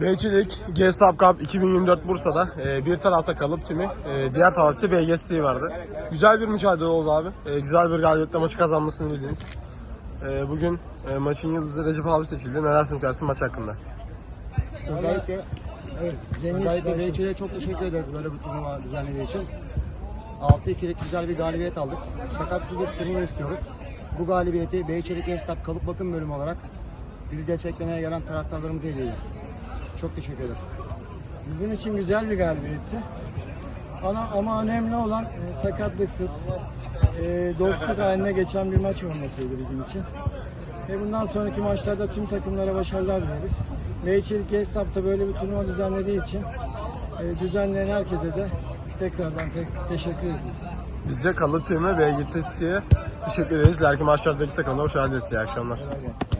Beyçilik G-Stab Cup 2024 Bursa'da e, bir tarafta kalıp timi, e, diğer tarafta BGST vardı. Güzel bir mücadele oldu abi. E, güzel bir galibiyetle maçı kazanmasını bildiniz. E, bugün e, maçın yıldızı Recep abi seçildi. Neler söylersin maç hakkında? Özellikle Evet, Özellikle. Beyçi'ye çok teşekkür ederiz böyle bir turnuva düzenlediği için. 6-2'lik güzel bir galibiyet aldık. Sakatsız bir turnuva istiyoruz. Bu galibiyeti Beyçelik Esnaf Kalıp Bakım Bölümü olarak bizi desteklemeye gelen taraftarlarımıza hediye ediyoruz. Çok teşekkür ederiz. Bizim için güzel bir galibiyetti. Ama, ama önemli olan e, sakatlıksız, e, dostluk haline geçen bir maç olmasıydı bizim için. Ve bundan sonraki maçlarda tüm takımlara başarılar dileriz. Beyçelik Gestap'ta böyle bir turnuva düzenlediği için e, düzenleyen herkese de tekrardan te- teşekkür ediyoruz. Biz de kalıp timi BGST'ye teşekkür ederiz. İleriki maçlardaki takımda hoş geldiniz. İyi akşamlar. Gelsin.